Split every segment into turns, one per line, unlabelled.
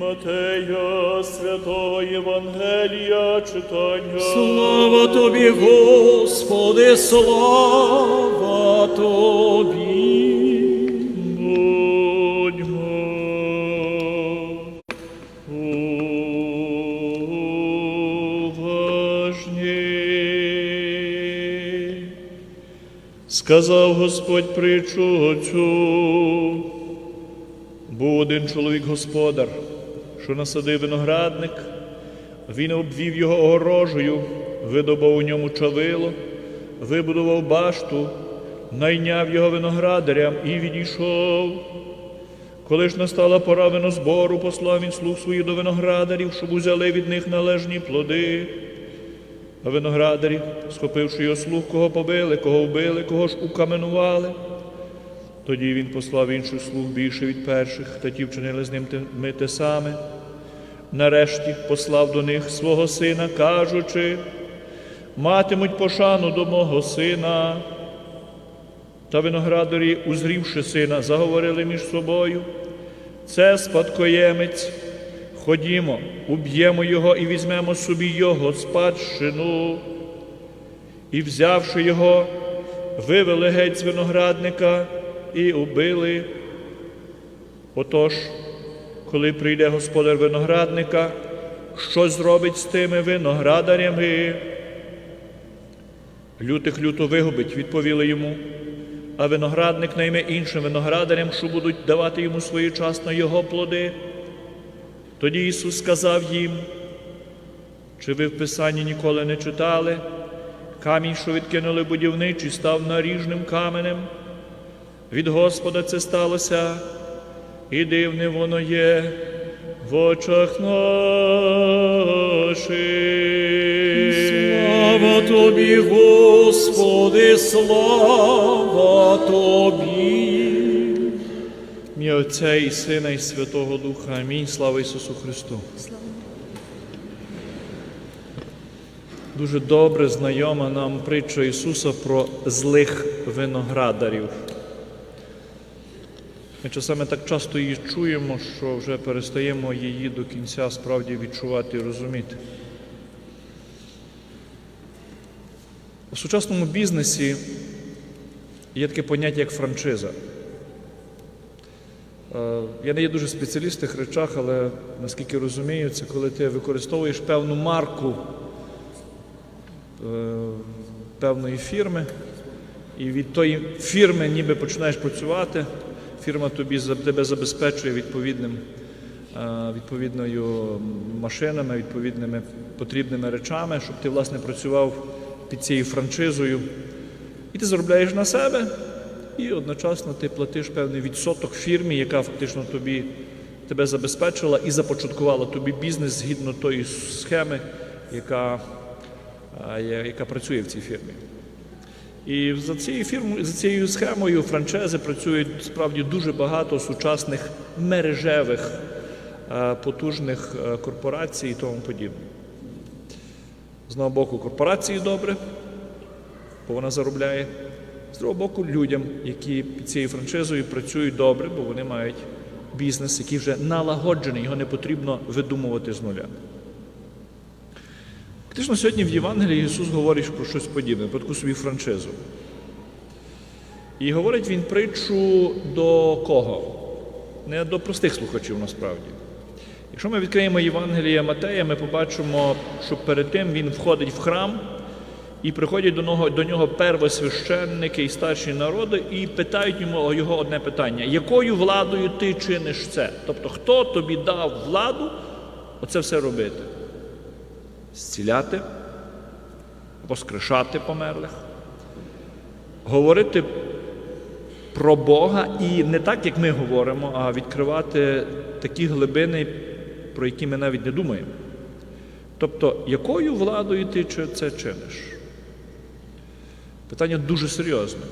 Матея, святого Євангелія читання.
Слава тобі, Господи, слава тобі.
Сказав Господь притчу оцю. Був один чоловік господар, що насадив виноградник, він обвів його огорожею, видобав у ньому чавило, вибудував башту, найняв його виноградарям і відійшов. Коли ж настала пора винозбору, послав він слуг своїх до виноградарів, щоб узяли від них належні плоди. А виноградарі, схопивши його слуг, кого побили, кого вбили, кого ж укаменували. Тоді він послав інших слуг більше від перших, та ті вчинили з ним ми те саме. Нарешті послав до них свого сина, кажучи, матимуть пошану до мого сина. Та виноградарі, узрівши сина, заговорили між собою. Це спадкоємець. Ходімо, уб'ємо його і візьмемо собі його спадщину. І, взявши його, вивели геть з виноградника і убили. Отож, коли прийде господар виноградника, що зробить з тими виноградарями? Лютих люто вигубить, відповіли йому. А виноградник найме іншим виноградарям, що будуть давати йому своєчасно його плоди. Тоді Ісус сказав їм, чи ви в Писанні ніколи не читали? Камінь, що відкинули будівничі, став наріжним каменем. Від Господа це сталося, і дивне воно є в очах наших.
Слава тобі, Господи, слава тобі.
Ім'я Отця і Сина, і Святого Духа. Амінь. Слава Ісусу Христу. Дуже добре знайома нам притча Ісуса про злих виноградарів. Ми часами так часто її чуємо, що вже перестаємо її до кінця справді відчувати і розуміти. У сучасному бізнесі є таке поняття, як франшиза. Е, Я не є дуже спеціаліст в тих речах, але наскільки розумію, це коли ти використовуєш певну марку е, певної фірми, і від тої фірми ніби починаєш працювати, фірма тобі тебе забезпечує відповідним, е, відповідною машинами, відповідними потрібними речами, щоб ти власне працював під цією франшизою. І ти заробляєш на себе, і одночасно ти платиш певний відсоток фірмі, яка фактично тобі тебе забезпечила і започаткувала тобі бізнес згідно тої схеми, яка, яка працює в цій фірмі. І за цією фірмою, за цією схемою франчези працюють справді дуже багато сучасних мережевих е, потужних е, корпорацій і тому подібне. З одного боку, корпорації добре, бо вона заробляє. З другого боку, людям, які під цією франшизою працюють добре, бо вони мають бізнес, який вже налагоджений, його не потрібно видумувати з нуля. Фактично, сьогодні в Євангелії Ісус говорить про щось подібне, про таку собі франшизу. І говорить він притчу до кого? Не до простих слухачів насправді. Якщо ми відкриємо Євангелія Матея, ми побачимо, що перед тим він входить в храм і приходять до нього, до нього первосвященники і старші народи і питають йому його одне питання: якою владою ти чиниш це? Тобто, хто тобі дав владу оце все робити? Зціляти, воскрешати померлих, говорити про Бога і не так, як ми говоримо, а відкривати такі глибини, про які ми навіть не думаємо. Тобто, якою владою ти це чиниш? Питання дуже серйозне.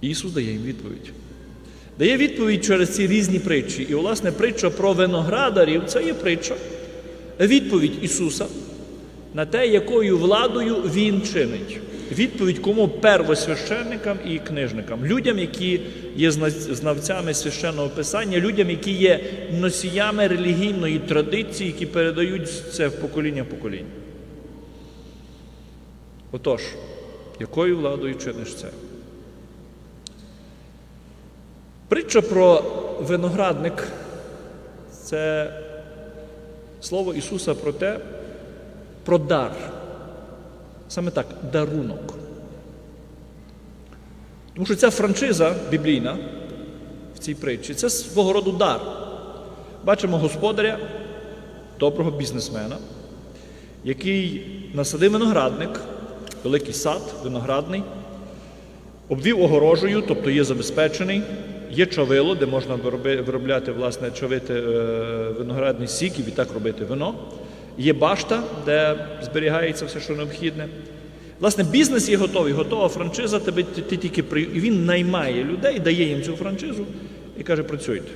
Ісус дає їм відповідь. Дає відповідь через ці різні притчі. І, власне, притча про виноградарів це є притча, відповідь Ісуса на те, якою владою Він чинить. відповідь кому первосвященникам і книжникам, людям, які є знавцями священного писання, людям, які є носіями релігійної традиції, які передають це в покоління в покоління. Отож, якою владою чиниш це? Притча про виноградник це слово Ісуса про те, про дар. Саме так, дарунок. Тому що ця франшиза біблійна в цій притчі це свого роду дар. Бачимо господаря, доброго бізнесмена, який насадив виноградник, великий сад, виноградний, обвів огорожею, тобто є забезпечений, є чавило, де можна виробляти, власне, чавити е, виноградний сік і відтак робити вино. Є башта, де зберігається все, що необхідне. Власне, бізнес є готовий, готова франшиза, тебе ти, ти тільки при... І він наймає людей, дає їм цю франшизу і каже, працюйте.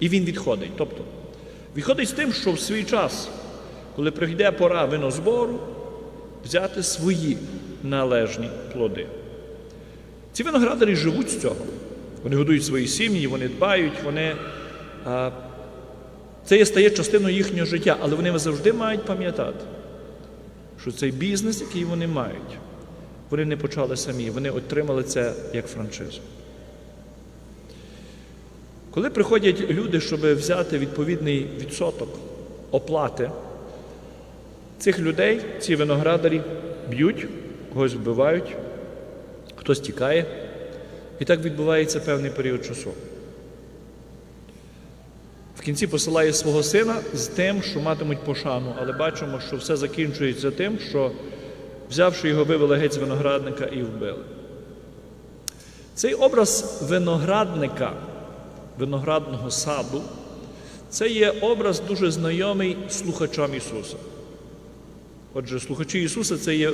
І він відходить. Тобто, відходить з тим, що в свій час, коли прийде пора винозбору, взяти свої належні плоди. Ці виноградарі живуть з цього. Вони годують свої сім'ї, вони дбають, вони. Це стає частиною їхнього життя, але вони завжди мають пам'ятати, що цей бізнес, який вони мають, вони не почали самі, вони отримали це як франшизу. Коли приходять люди, щоб взяти відповідний відсоток оплати цих людей, ці виноградарі б'ють, когось вбивають, хтось тікає. І так відбувається певний період часу. В кінці посилає свого сина з тим, що матимуть пошану, але бачимо, що все закінчується тим, що, взявши його, вивели геть з виноградника і вбили. Цей образ виноградника, виноградного саду, це є образ дуже знайомий слухачам Ісуса. Отже, слухачі Ісуса це є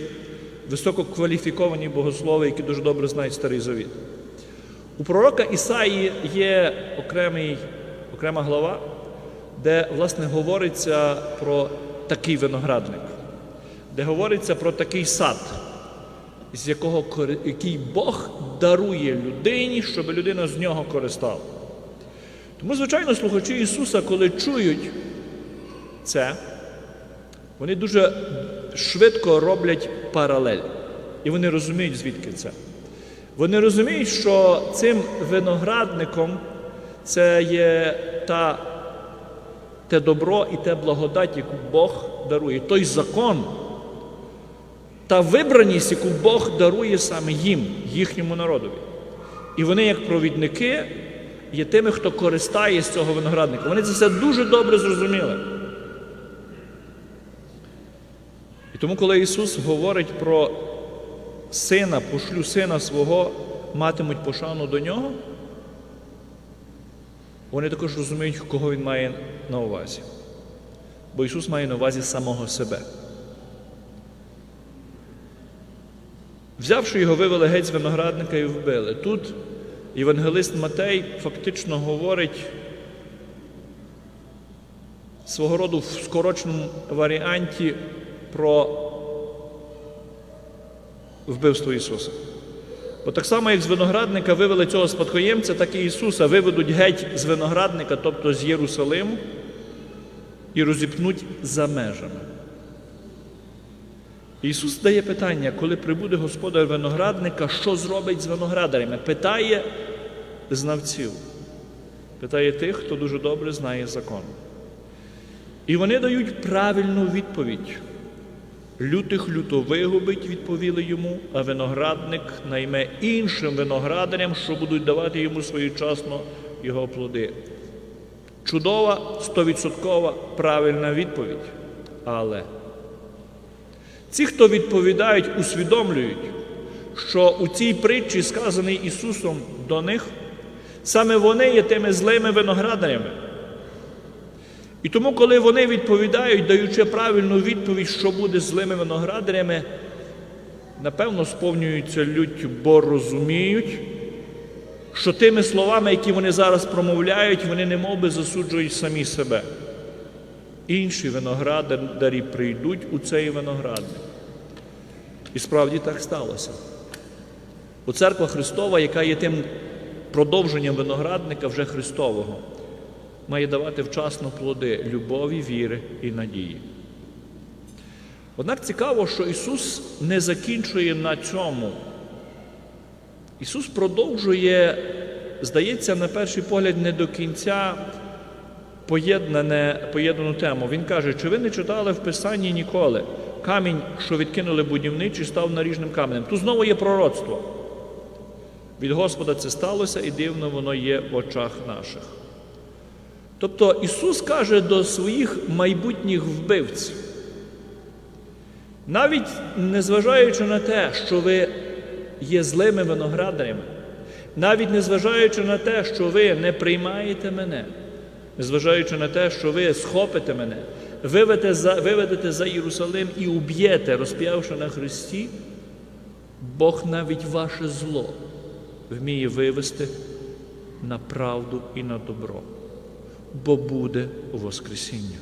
висококваліфіковані богослови, які дуже добре знають Старий Завіт. У пророка Ісаї є окремий, окрема глава, де, власне, говориться про такий виноградник, де говориться про такий сад, з якого, який Бог дарує людині, щоб людина з нього користала. Тому, звичайно, слухачі Ісуса, коли чують це, вони дуже швидко роблять паралель. І вони розуміють, звідки це. Вони розуміють, що цим виноградником це є та, те добро і те благодать, яку Бог дарує, той закон, та вибраність, яку Бог дарує саме їм, їхньому народові. І вони, як провідники, є тими, хто користає з цього виноградника. Вони це все дуже добре зрозуміли. І тому, коли Ісус говорить про сина, пошлю сина свого, матимуть пошану до нього, вони також розуміють, кого Він має на увазі. Бо Ісус має на увазі самого себе. Взявши його, вивели геть з виноградника і вбили. Тут євангелист Матей фактично говорить свого роду в скороченому варіанті про вбивство Ісуса. Бо так само, як з виноградника вивели цього спадкоємця, так і Ісуса виведуть геть з виноградника, тобто з Єрусалиму, і розіпнуть за межами. Ісус дає питання, коли прибуде господар виноградника, що зробить з виноградарями? Питає знавців, питає тих, хто дуже добре знає закон. І вони дають правильну відповідь. Лютих люто вигубить, відповіли йому, а виноградник найме іншим виноградарям, що будуть давати йому своєчасно його плоди. Чудова, стовідсоткова правильна відповідь. Але ці, хто відповідають, усвідомлюють, що у цій притчі, сказаній Ісусом до них, саме вони є тими злими виноградарями. І тому, коли вони відповідають, даючи правильну відповідь, що буде злими виноградарями, напевно, сповнюються люттю, бо розуміють, що тими словами, які вони зараз промовляють, вони не би засуджують самі себе. Інші виноградарі прийдуть у цей виноградник. І справді так сталося. Бо церква Христова, яка є тим продовженням виноградника вже Христового, має давати вчасно плоди любові, віри і надії. Однак цікаво, що Ісус не закінчує на цьому. Ісус продовжує, здається, на перший погляд, не до кінця поєднану тему. Він каже, чи ви не читали в Писанні ніколи? Камінь, що відкинули будівничі, став наріжним каменем. Тут знову є пророцтво. Від Господа це сталося, і дивно воно є в очах наших. Тобто Ісус каже до своїх майбутніх вбивців, навіть незважаючи на те, що ви є злими виноградарями, навіть незважаючи на те, що ви не приймаєте мене, незважаючи на те, що ви схопите мене, виведете за, виведете за Єрусалим і уб'єте, розп'явши на Христі, Бог навіть ваше зло вміє вивести на правду і на добро, бо буде Воскресіння.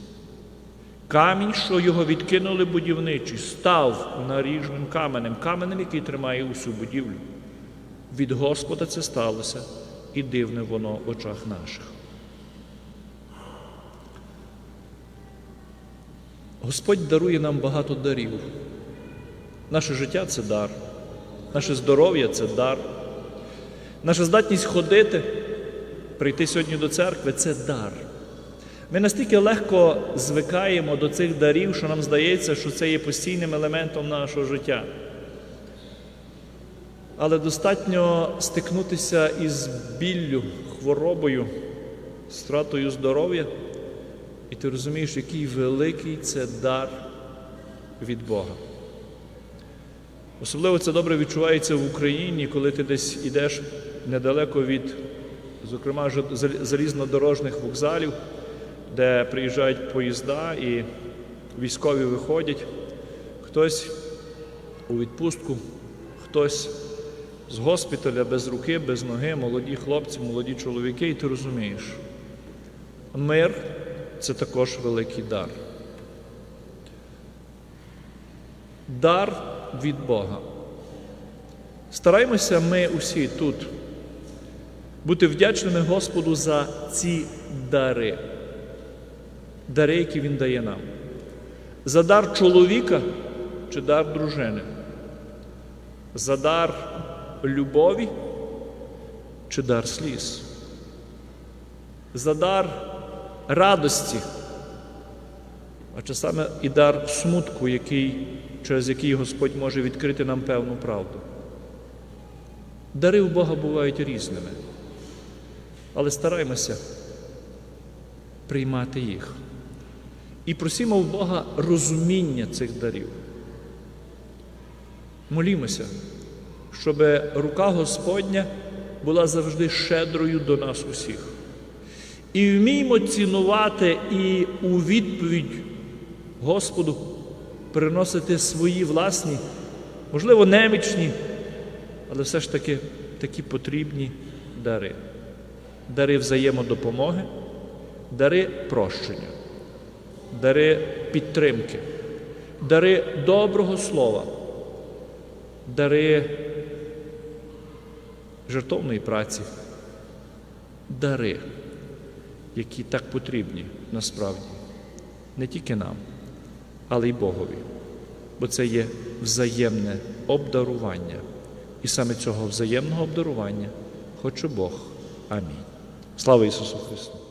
Камінь, що його відкинули будівничі, став наріжним каменем, каменем, який тримає усю будівлю. Від Господа це сталося, і дивне воно в очах наших. Господь дарує нам багато дарів. Наше життя це дар, наше здоров'я це дар, наша здатність ходити, прийти сьогодні до церкви це дар. Ми настільки легко звикаємо до цих дарів, що нам здається, що це є постійним елементом нашого життя. Але достатньо стикнутися із біллю, хворобою, стратою здоров'я, і ти розумієш, який великий це дар від Бога. Особливо це добре відчувається в Україні, коли ти десь йдеш недалеко від, зокрема, залізнодорожних вокзалів, де приїжджають поїзда і військові виходять. Хтось у відпустку, хтось з госпіталя без руки, без ноги, молоді хлопці, молоді чоловіки, і ти розумієш, мир це також великий дар. Дар від Бога. Стараймося ми усі тут бути вдячними Господу за ці дари, дари, які Він дає нам. За дар чоловіка чи дар дружини, за дар любові чи дар сліз, за дар радості, а часами і дар смутку, який, через який Господь може відкрити нам певну правду. Дари у Бога бувають різними, але стараймося приймати їх. І просімо в Бога розуміння цих дарів. Молімося, щоб рука Господня була завжди щедрою до нас усіх. І вміємо цінувати і у відповідь Господу приносити свої власні, можливо, немічні, але все ж таки такі потрібні дари. Дари взаємодопомоги, дари прощення, дари підтримки, дари доброго слова, дари жертовної праці, дари, які так потрібні насправді, не тільки нам, але й Богові. Бо це є взаємне обдарування. І саме цього взаємного обдарування хоче Бог. Амінь. Слава Ісусу Христу!